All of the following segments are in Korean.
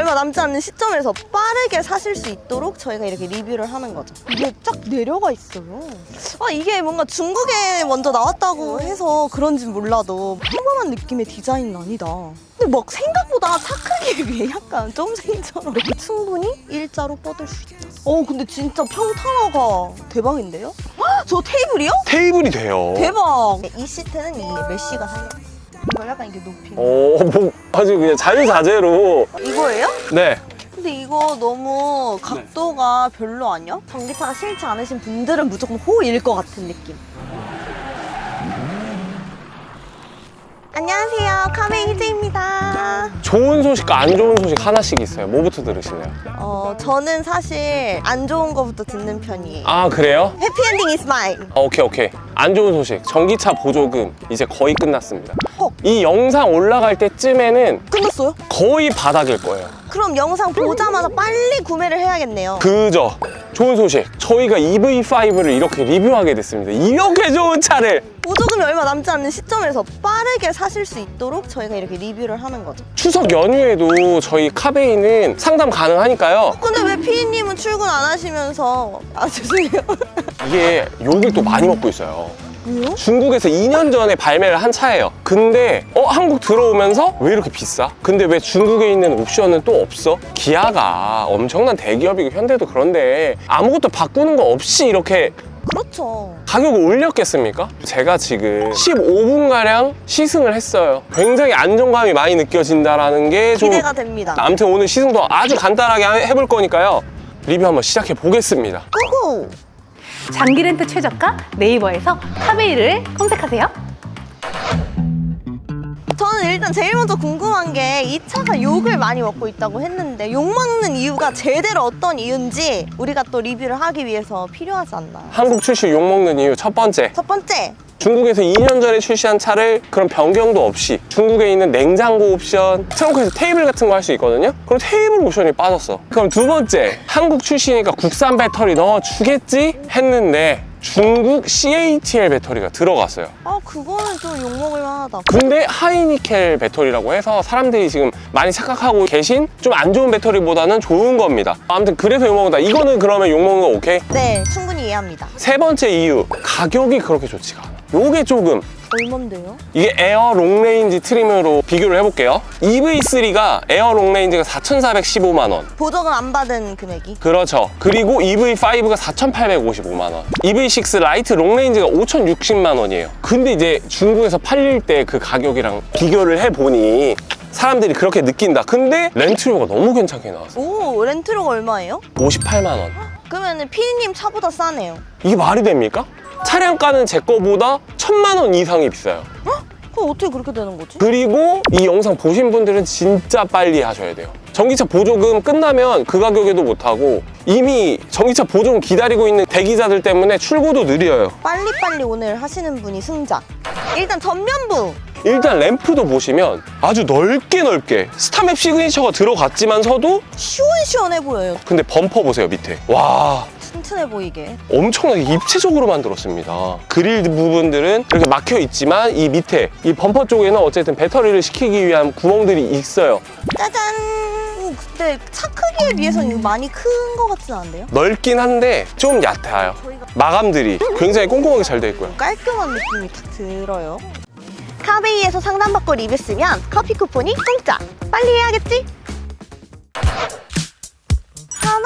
얼마 남지 않는 시점에서 빠르게 사실 수 있도록 저희가 이렇게 리뷰를 하는 거죠. 이게 쫙 내려가 있어요. 아 이게 뭔가 중국에 먼저 나왔다고 해서 그런지 몰라도 평범한 느낌의 디자인은 아니다. 근데 막 생각보다 차 크기에 비해 약간 점생처럼 이렇게 충분히 일자로 뻗을 수 있다. 어 근데 진짜 평탄화가 대박인데요? 헉, 저 테이블이요? 테이블이 돼요. 대박! 이 시트는 이 메쉬가 살려. 이걸 약간 이렇게 높이. 오, 뭐 아주 그냥 자유자재로. 이거예요? 네. 근데 이거 너무 각도가 별로 아니야? 전기차가 싫지 않으신 분들은 무조건 호일 것 같은 느낌. 안녕하세요. 카메 희재입니다. 좋은 소식과 안 좋은 소식 하나씩 있어요. 뭐부터 들으실래요? 어, 저는 사실 안 좋은 거부터 듣는 편이에요. 아, 그래요? 해피엔딩 is mine. 아, 오케이, 오케이. 안 좋은 소식. 전기차 보조금 이제 거의 끝났습니다. 헉. 이 영상 올라갈 때쯤에는 끝났어요? 거의 바닥일 거예요. 그럼 영상 보자마자 빨리 구매를 해야겠네요. 그저 좋은 소식. 저희가 EV5를 이렇게 리뷰하게 됐습니다. 이렇게 좋은 차를 보조금이 얼마 남지 않는 시점에서 빠르게 사실 수 있도록 저희가 이렇게 리뷰를 하는 거죠. 추석 연휴에도 저희 카베이는 상담 가능하니까요. 근데 왜 피디님은 출근 안 하시면서 아 죄송해요. 이게 욕을 또 많이 먹고 있어요. 왜요? 중국에서 2년 전에 발매를 한 차예요. 근데 어 한국 들어오면서 왜 이렇게 비싸? 근데 왜 중국에 있는 옵션은 또 없어? 기아가 엄청난 대기업이고 현대도 그런데 아무것도 바꾸는 거 없이 이렇게 그렇죠. 가격을 올렸겠습니까? 제가 지금 15분가량 시승을 했어요. 굉장히 안정감이 많이 느껴진다라는 게 좀 기대가 됩니다. 아무튼 오늘 시승도 아주 간단하게 해볼 거니까요. 리뷰 한번 시작해 보겠습니다. 꾸구. 장기 렌트 최저가 네이버에서 카베이를 검색하세요. 저는 일단 제일 먼저 궁금한 게 이 차가 욕을 많이 먹고 있다고 했는데 욕 먹는 이유가 제대로 어떤 이유인지 우리가 또 리뷰를 하기 위해서 필요하지 않나. 한국 출시 욕먹는 이유 첫 번째. 첫 번째, 중국에서 2년 전에 출시한 차를 그런 변경도 없이 중국에 있는 냉장고 옵션, 트렁크에서 테이블 같은 거 할 수 있거든요? 그럼 테이블 옵션이 빠졌어. 그럼 두 번째, 한국 출시니까 국산 배터리 넣어주겠지? 했는데 중국 CATL 배터리가 들어갔어요. 아 그거는 좀 욕 먹을 만하다. 근데 하이니켈 배터리라고 해서 사람들이 지금 많이 착각하고 계신 좀 안 좋은 배터리보다는 좋은 겁니다. 아무튼 그래서 욕먹는다. 이거는 그러면 욕먹는 거 오케이? 네, 충분히 이해합니다. 세 번째 이유, 가격이 그렇게 좋지가 않아. 요게 조금 얼만데요? 이게 에어 롱레인지 트림으로 비교를 해볼게요. EV3가 에어 롱레인지가 4,415만 원. 보조금 안 받은 금액이. 그렇죠. 그리고 EV5가 4,855만 원. EV6 라이트 롱레인지가 5,060만 원이에요. 근데 이제 중국에서 팔릴 때 그 가격이랑 비교를 해보니 사람들이 그렇게 느낀다. 근데 렌트료가 너무 괜찮게 나왔어. 오, 렌트료가 얼마예요? 58만 원. 그러면은 피디님 차보다 싸네요. 이게 말이 됩니까? 차량가는 제 거보다 천만 원 이상이 비싸요. 그럼 어떻게 그렇게 되는 거지? 그리고 이 영상 보신 분들은 진짜 빨리 하셔야 돼요. 전기차 보조금 끝나면 그 가격에도 못하고 이미 전기차 보조금 기다리고 있는 대기자들 때문에 출고도 느려요. 빨리빨리 오늘 하시는 분이 승자. 일단 전면부. 일단 램프도 보시면 아주 넓게 넓게 스타맵 시그니처가 들어갔지만서도 시원시원해 보여요. 근데 범퍼 보세요 밑에 와 튼튼해 보이게. 엄청나게 입체적으로 만들었습니다 그릴 부분들은 이렇게 막혀 있지만 이 밑에 이 범퍼 쪽에는 어쨌든 배터리를 식히기 위한 구멍들이 있어요 짜잔. 오, 근데 차 크기에 비해서는 이거 많이 큰거 같진 않은데요? 넓긴 한데 좀 얕아요 마감들이 굉장히 꼼꼼하게 잘 되어 있고요 깔끔한 느낌이 딱 들어요. 카베이에서 상담받고 리뷰 쓰면 커피 쿠폰이 공짜. 빨리 해야겠지?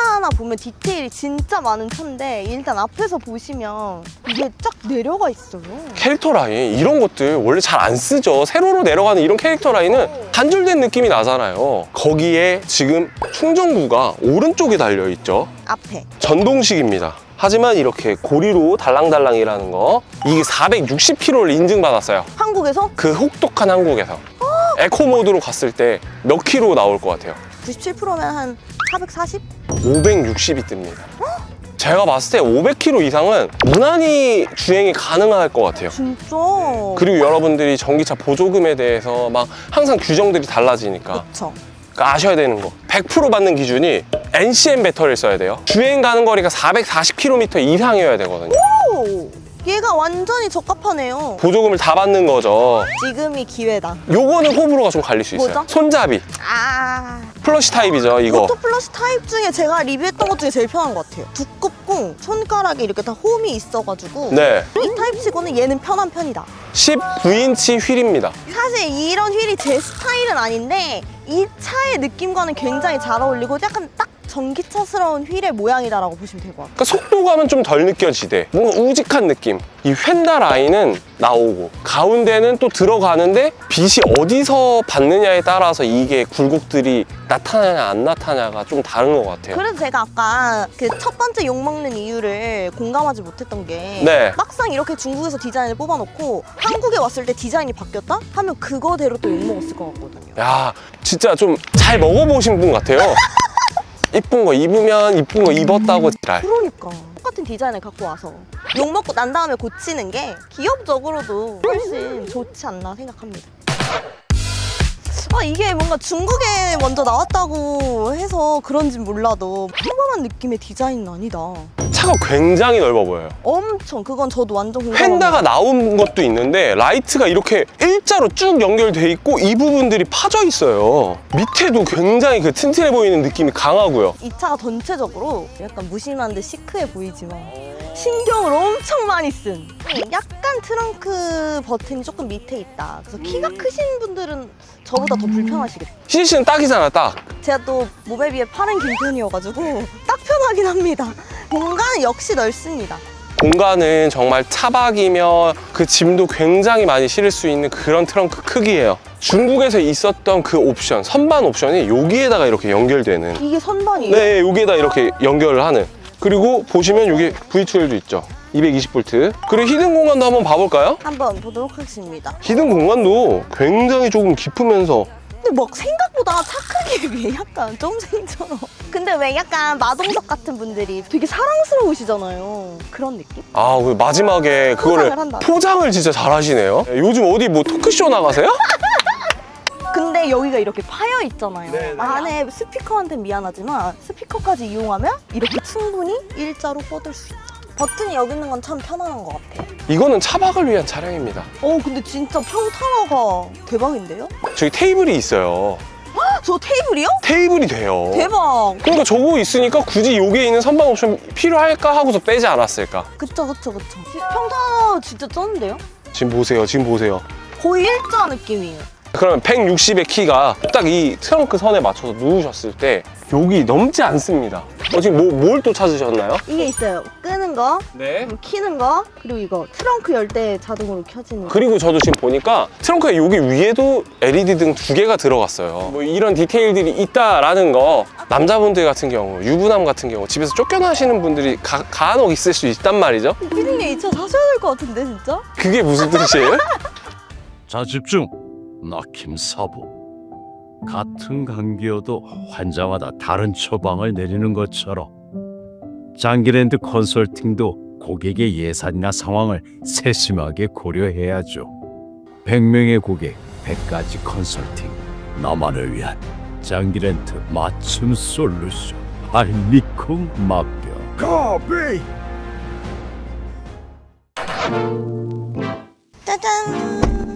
하나하나 보면 디테일이 진짜 많은 차인데 일단 앞에서 보시면 이게 쫙 내려가 있어요. 캐릭터 라인 이런 것들 원래 잘 안 쓰죠 세로로 내려가는 이런 캐릭터 라인은 단절된 느낌이 나잖아요 거기에 지금 충전구가 오른쪽에 달려 있죠 앞에. 전동식입니다. 하지만 이렇게 고리로 달랑달랑이라는 거 이게 460km를 인증받았어요. 한국에서 그 혹독한 한국에서 에코 모드로 갔을 때 몇 킬로 나올 것 같아요? 97%면 한 440? 560이 뜹니다. 제가 봤을 때 500km 이상은 무난히 주행이 가능할 것 같아요. 진짜? 그리고 여러분들이 전기차 보조금에 대해서 막 항상 규정들이 달라지니까 그쵸. 그러니까 아셔야 되는 거. 100% 받는 기준이 NCM 배터리를 써야 돼요. 주행 가는 거리가 440km 이상이어야 되거든요. 오! 얘가 완전히 적합하네요. 보조금을 다 받는 거죠. 지금이 기회다. 요거는 호불호가 좀 갈릴 수 있어요. 뭐죠? 손잡이. 아, 플러시 타입이죠, 이거. 오토 플러스 타입 중에 제가 리뷰했던 것 중에 제일 편한 것 같아요. 두껍고 손가락에 이렇게 다 홈이 있어가지고 네. 이 타입 치고는 얘는 편한 편이다. 19인치 휠입니다. 사실 이런 휠이 제 스타일은 아닌데 이 차의 느낌과는 굉장히 잘 어울리고 약간 딱 전기차스러운 휠의 모양이다라고 보시면 될 것 같아요. 그러니까 속도감은 좀 덜 느껴지대. 뭔가 우직한 느낌. 이 휀다 라인은 나오고 가운데는 또 들어가는데 빛이 어디서 받느냐에 따라서 이게 굴곡들이 나타나냐 안 나타나냐가 좀 다른 것 같아요. 그래서 제가 아까 그 첫 번째 욕 먹는 이유를 공감하지 못했던 게 네. 막상 이렇게 중국에서 디자인을 뽑아놓고 한국에 왔을 때 디자인이 바뀌었다? 하면 그거대로 또 욕 먹었을 것 같거든요. 야, 진짜 좀 잘 먹어보신 분 같아요. 이쁜 거 입으면 이쁜 거 입었다고 지랄. 그러니까 똑같은 디자인을 갖고 와서 욕먹고 난 다음에 고치는 게 기업적으로도 훨씬 좋지 않나 생각합니다. 아 이게 뭔가 중국에 먼저 나왔다고 해서 그런진 몰라도 평범한 느낌의 디자인은 아니다. 차가 굉장히 넓어 보여요. 엄청 그건 저도 완전 공감합니다. 펜다가 나온 것도 있는데 라이트가 이렇게 일자로 쭉 연결돼 있고 이 부분들이 파져 있어요. 밑에도 굉장히 그 튼튼해 보이는 느낌이 강하고요. 이 차가 전체적으로 약간 무심한 듯 시크해 보이지만 신경을 엄청 많이 쓴 약간 트렁크 버튼이 조금 밑에 있다 그래서 키가 크신 분들은 저보다 더 불편하시겠다 시씨는 딱이잖아, 딱. 제가 또 몸에 비해 팔은 긴 편이어가지고 딱 편하긴 합니다 공간은 역시 넓습니다 공간은 정말 차박이며 그 짐도 굉장히 많이 실을 수 있는 그런 트렁크 크기예요. 중국에서 있었던 그 옵션, 선반 옵션이 여기에다가 이렇게 연결되는. 이게 선반이에요 네, 여기에다 이렇게 연결을 하는. 그리고 보시면 여기 V2L도 있죠. 220V. 그리고 히든 공간도 한번 봐볼까요? 한번 보도록 하겠습니다 히든 공간도 굉장히 조금 깊으면서 근데 막 생각보다 차 크기에 비해 약간 점생처럼 근데 왜 약간 마동석 같은 분들이 되게 사랑스러우시잖아요 그런 느낌? 아, 그 마지막에 그거를 포장을 한다. 포장을 진짜 잘 하시네요. 요즘 어디 뭐 토크쇼 나가세요? 근데 여기가 이렇게 파여 있잖아요. 네네. 안에 스피커한테 미안하지만 스피커까지 이용하면 이렇게 충분히 일자로 뻗을 수 있다. 버튼이 여기 있는 건 참 편안한 것 같아요. 이거는 차박을 위한 차량입니다. 어, 근데 진짜 평탄화가 대박인데요? 저기 테이블이 있어요. 저 테이블이요? 테이블이 돼요. 대박. 그러니까 저거 있으니까 굳이 여기에 있는 선반 옵션 필요할까 하고서 빼지 않았을까? 그쵸, 그쵸, 그쵸. 평탄화 진짜 쩌는데요? 지금 보세요. 지금 보세요. 거의 일자 느낌이에요. 그러면 160의 키가 딱 이 트렁크 선에 맞춰서 누우셨을 때 여기 넘지 않습니다. 어, 지금 뭐, 뭘 또 찾으셨나요? 이게 있어요. 끄는 거, 네. 그리고 키는 거, 그리고 이거 트렁크 열 때 자동으로 켜지는 거. 그리고 저도 지금 보니까 트렁크에 여기 위에도 LED 등 두 개가 들어갔어요. 뭐 이런 디테일들이 있다라는 거 남자분들 같은 경우, 유부남 같은 경우 집에서 쫓겨나시는 분들이 가, 간혹 있을 수 있단 말이죠. 피디님 이 차 사셔야 될 것 같은데, 진짜? 그게 무슨 뜻이에요? 자 집중. 나 김사부. 같은 감기여도 환자마다 다른 처방을 내리는 것처럼 장기랜드 컨설팅도 고객의 예산이나 상황을 세심하게 고려해야죠. 100명의 고객, 100가지 컨설팅. 나만을 위한 장기랜드 맞춤 솔루션. 알미콩 맛병. 커피! 짜잔!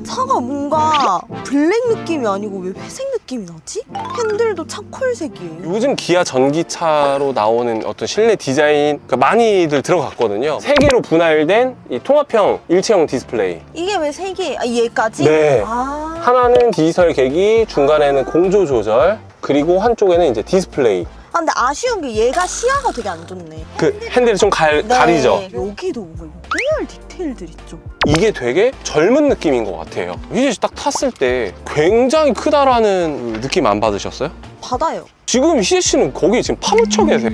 차가 뭔가 블랙 느낌이 아니고 왜 회색 느낌이 나지? 핸들도 차콜색이에요. 요즘 기아 전기차로 나오는 어떤 실내 디자인 그러니까 많이들 들어갔거든요. 세 개로 분할된 이 통합형 일체형 디스플레이. 이게 왜세 개? 아, 얘까지? 네. 아. 하나는 디지털 계기, 중간에는 공조 조절, 그리고 한쪽에는 이제 디스플레이. 아, 근데 아쉬운 게 얘가 시야가 되게 안 좋네. 그 핸들이 좀 갈, 네. 가리죠. 여기도 뭔가 리얼 디테일들 있죠. 이게 되게 젊은 느낌인 것 같아요. 희재 씨딱 탔을 때 굉장히 크다라는 그 느낌 안 받으셨어요? 받아요. 지금 희재 씨는 거기 지금 파묻혀 계세요.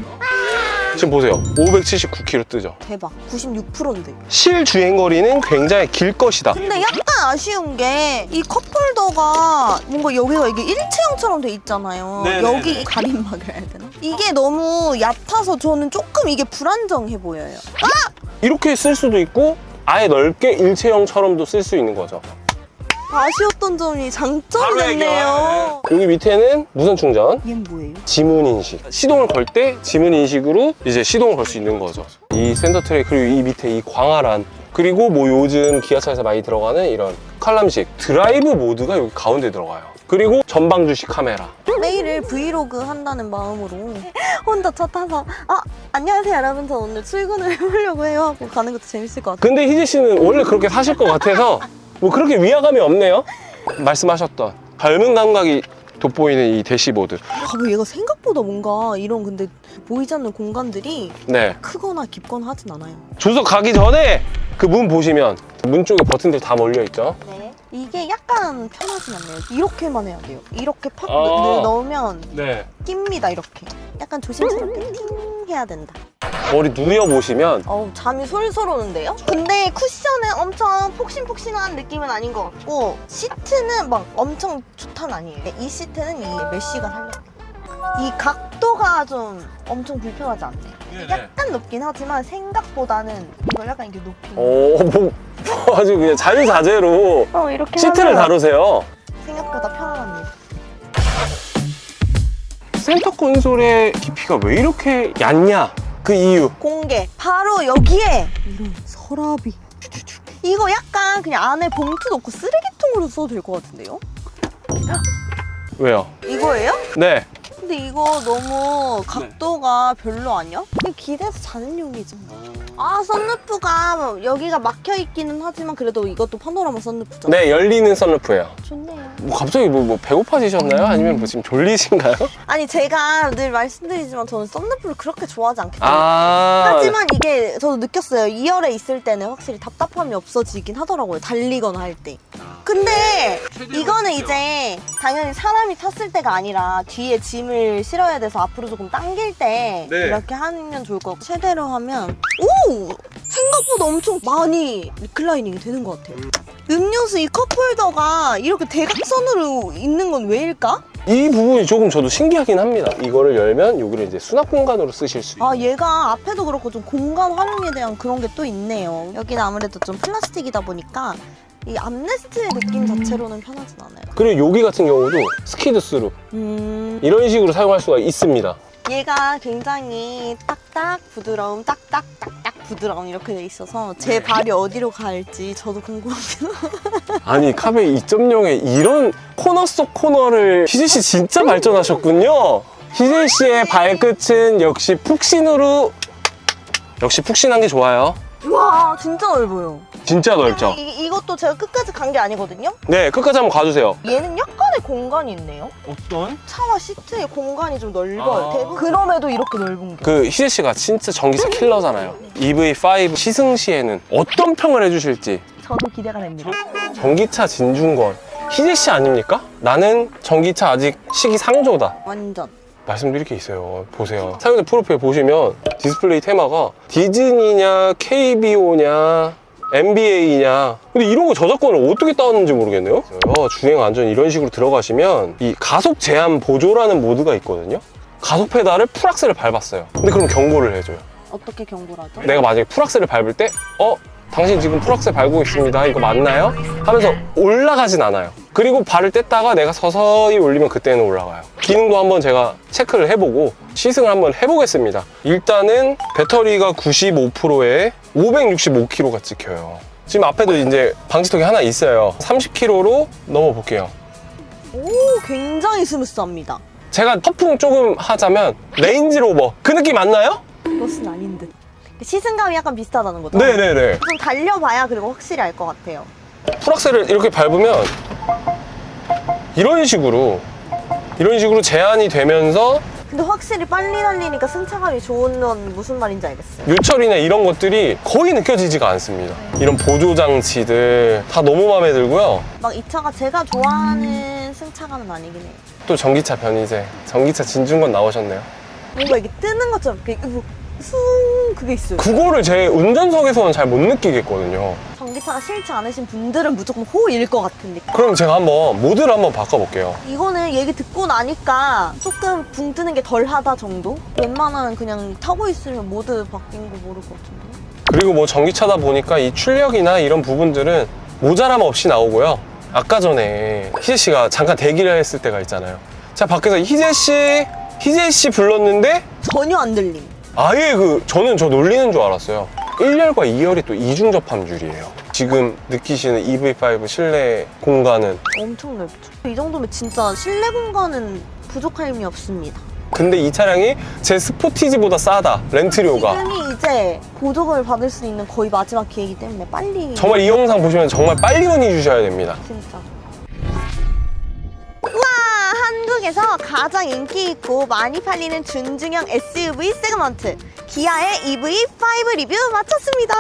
지금 보세요. 579km 뜨죠. 대박. 96%인데. 실 주행 거리는 굉장히 길 것이다. 근데 약간 아쉬운 게 이 컵홀더가 뭔가 여기가 이게 일체형처럼 돼 있잖아요. 네네네. 여기 가림막을 해야 되나? 이게 너무 얕아서 저는 조금 이게 불안정해 보여요. 이렇게 쓸 수도 있고 아예 넓게 일체형처럼도 쓸 수 있는 거죠. 아쉬 웠던 점이 장점이 바로 됐네요. 여기 밑에는 무선 충전, 얘는 뭐예요? 지문 인식. 시동을 걸 때 지문 인식으로 이제 시동을 걸 수 있는 거죠. 이 센터 트랙 그리고 이 밑에 이 광활한 그리고 뭐 요즘 기아차에서 많이 들어가는 이런 칼럼식 드라이브 모드가 여기 가운데 들어가요. 그리고 전방 주시 카메라. 매일을 브이로그 한다는 마음으로 혼자 차 타서 아 안녕하세요 여러분 저 오늘 출근을 해보려고 해요 하고 가는 것도 재밌을 것 같아요 근데 희재 씨는 원래 그렇게 사실 것 같아서 뭐 그렇게 위화감이 없네요. 말씀하셨던 젊은 감각이 돋보이는 이 대시보드. 봐봐 얘가 생각보다 뭔가 이런 근데 보이지 않는 공간들이 네. 크거나 깊거나 하진 않아요 주석 가기 전에 그 문 보시면 문 쪽에 버튼들 다 몰려 있죠. 네 이게 약간 편하진 않네요. 이렇게만 해야 돼요. 이렇게 팍 아. 넣- 넣으면 네. 낍니다 이렇게. 약간 조심스럽게 팅 해야 된다. 머리 누려 보시면 어우 잠이 솔솔 오는데요? 근데 쿠션은 엄청 폭신폭신한 느낌은 아닌 것 같고 시트는 막 엄청 좋단 아니에요. 이 시트는 이 메쉬가 살렸다 이 각도가 좀 엄청 불편하지 않네 약간 높긴 하지만 생각보다는 이걸 약간 이렇게 높이 오, 뭐, 뭐 아주 그냥 자유자재로 어 이렇게 시트를 하면 다루세요. 생각보다 편안합니다 센터 콘솔의 깊이가 왜 이렇게 얕냐? 그 이유. 공개 바로 여기에 이런 서랍이 이거 약간 그냥 안에 봉투 넣고 쓰레기통으로 써도 될 것 같은데요? 왜요? 이거예요? 네. 근데 이거 너무 각도가 별로 아니야? 이거 기대서 자는 용이죠. 아 썬루프가 뭐 여기가 막혀 있기는 하지만 그래도 이것도 파노라마 썬루프잖아. 네, 열리는 썬루프예요. 좋네요. 뭐 갑자기 뭐, 뭐 배고파지셨나요? 아니면 뭐 지금 졸리신가요? 아니 제가 늘 말씀드리지만 저는 썬루프를 그렇게 좋아하지 않기 때문에. 아. 하지만 이게 저도 느꼈어요. 2열에 있을 때는 확실히 답답함이 없어지긴 하더라고요. 달리거나 할 때. 근데 이거는 이제 당연히 사람이 탔을 때가 아니라 뒤에 짐을 실어야 돼서 앞으로 조금 당길 때 네. 이렇게 하면 좋을 것 같고 최대로 하면 오! 생각보다 엄청 많이 리클라이닝이 되는 것 같아요. 음료수 이 컵홀더가 이렇게 대각선으로 있는 건 왜일까? 이 부분이 조금 저도 신기하긴 합니다. 이거를 열면 여기를 이제 수납 공간으로 쓰실 수 있어요. 아 얘가 앞에도 그렇고 좀 공간 활용에 대한 그런 게 또 있네요. 여기는 아무래도 좀 플라스틱이다 보니까 이 암레스트의 느낌 자체로는 편하진 않아요. 그리고 여기 같은 경우도 스키드 스루 음 이런 식으로 사용할 수가 있습니다. 얘가 굉장히 딱딱 부드러움 딱딱 딱딱 부드러움 이렇게 돼 있어서 제 발이 어디로 갈지 저도 궁금합니다. 아니 카베 2.0에 이런 코너 속 코너를 희재 씨 진짜 발전하셨군요. 희재 씨의 발끝은 역시 푹신으로 역시 푹신한 게 좋아요. 와 진짜 넓어요. 진짜 넓죠? 이, 이것도 제가 끝까지 간 게 아니거든요. 네, 끝까지 한번 가주세요. 얘는 약간의 공간이 있네요. 어떤? 차와 시트의 공간이 좀 넓어요. 아. 대부분 그럼에도 이렇게 넓은 게. 그 희재 씨가 진짜 전기차 킬러잖아요. EV5 시승 시에는 어떤 평을 해주실지 저도 기대가 됩니다. 전기차 진중권 희재 씨 아닙니까? 나는 전기차 아직 시기상조다. 완전. 말씀드릴 게 있어요. 보세요. 사용자 프로필 보시면 디스플레이 테마가 디즈니냐, KBO냐, NBA냐. 근데 이런 거 저작권을 어떻게 따왔는지 모르겠네요. 주행 안전 이런 식으로 들어가시면 이 가속 제한 보조라는 모드가 있거든요. 가속 페달을 풀악셀을 밟았어요. 근데 그럼 경고를 해줘요. 어떻게 경고를 하죠? 내가 만약에 풀악셀을 밟을 때, 어? 당신 지금 풀악셀 밟고 있습니다. 이거 맞나요? 하면서 올라가진 않아요. 그리고 발을 뗐다가 내가 서서히 올리면 그때는 올라가요. 기능도 한번 제가 체크를 해보고 시승을 한번 해보겠습니다. 일단은 배터리가 95%에 565kg가 찍혀요. 지금 앞에도 이제 방지턱이 하나 있어요. 30kg로 넘어볼게요. 오, 굉장히 스무스합니다. 제가 터풍 조금 하자면 레인지로버 그 느낌 맞나요? 그것은 아닌 듯. 시승감이 약간 비슷하다는 거죠? 네네네. 좀 달려봐야 그리고 확실히 알 것 같아요. 풀악셀을 이렇게 밟으면 이런 식으로 이런 식으로 제한이 되면서 근데 확실히 빨리 달리니까 승차감이 좋은 건 무슨 말인지 알겠어요. 유철이나 이런 것들이 거의 느껴지지가 않습니다. 이런 보조 장치들 다 너무 마음에 들고요. 막 이 차가 제가 좋아하는 승차감은 아니긴 해요. 또 전기차 변이제, 전기차 진중권 나오셨네요. 뭔가 이게 뜨는 것처럼 이렇게 숭 그게 있어요. 그거를 제 운전석에서는 잘 못 느끼겠거든요. 전기차가 싫지 않으신 분들은 무조건 호일 것 같은 느낌. 그럼 제가 한번 모드를 한번 바꿔볼게요. 이거는 얘기 듣고 나니까 조금 붕 뜨는 게 덜하다 정도? 웬만하면 그냥 타고 있으면 모드 바뀐 거 모를 것 같은데. 그리고 뭐 전기차다 보니까 이 출력이나 이런 부분들은 모자람 없이 나오고요. 아까 전에 희재 씨가 잠깐 대기를 했을 때가 있잖아요. 자, 밖에서 희재 씨, 희재 씨 불렀는데 전혀 안 들림. 아예 그 저는 저 놀리는 줄 알았어요. 1열과 2열이 또 이중 접함줄이에요. 지금 느끼시는 EV5 실내 공간은 엄청 넓죠. 이 정도면 진짜 실내 공간은 부족할 힘이 없습니다. 근데 이 차량이 제 스포티지보다 싸다 렌트료가 지금이 이제 보조금을 받을 수 있는 거의 마지막 기회이기 때문에 빨리 정말 이 영상 보시면 정말 빨리 문의 주셔야 됩니다 진짜. 한국에서 가장 인기 있고 많이 팔리는 준중형 SUV 세그먼트 기아의 EV5 리뷰 마쳤습니다.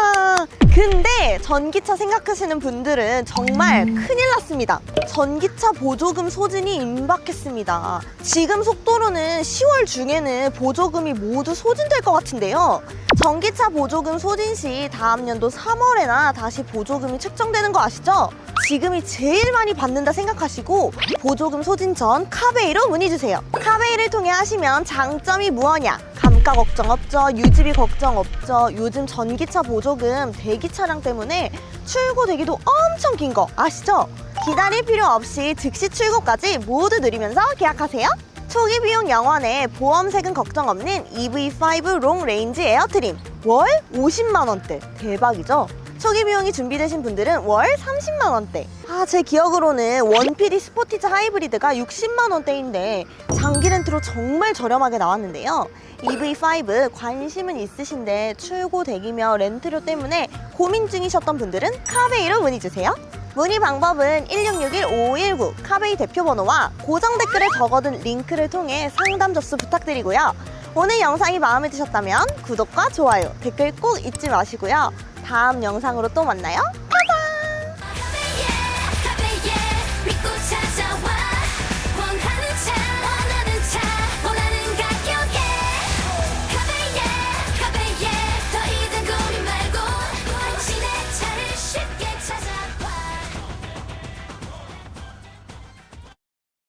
근데 전기차 생각하시는 분들은 정말 큰일 났습니다. 전기차 보조금 소진이 임박했습니다. 지금 속도로는 10월 중에는 보조금이 모두 소진될 것 같은데요. 전기차 보조금 소진 시 다음 연도 3월에나 다시 보조금이 책정되는 거 아시죠? 지금이 제일 많이 받는다 생각하시고 보조금 소진 전 카베이로 문의 주세요. 카베이를 통해 하시면 장점이 무엇냐? 감가 걱정 없죠. 유지비 걱정 없죠. 요즘 전기차 보조금 대기 차량 때문에 출고 대기도 엄청 긴 거 아시죠? 기다릴 필요 없이 즉시 출고까지 모두 누리면서 계약하세요. 초기 비용 영원에 보험 세금 걱정 없는 EV5 롱 레인지 에어트림 월 50만 원대 대박이죠? 초기 비용이 준비되신 분들은 월 30만 원대. 아, 제 기억으로는 원피디 스포티지 하이브리드가 60만 원대인데 장기 렌트로 정말 저렴하게 나왔는데요. EV5 관심은 있으신데 출고 대기며 렌트료 때문에 고민 중이셨던 분들은 카베이로 문의 주세요. 문의 방법은 1661-5519 카베이 대표 번호와 고정 댓글에 적어둔 링크를 통해 상담 접수 부탁드리고요. 오늘 영상이 마음에 드셨다면 구독과 좋아요, 댓글 꼭 잊지 마시고요. 다음 영상으로 또 만나요.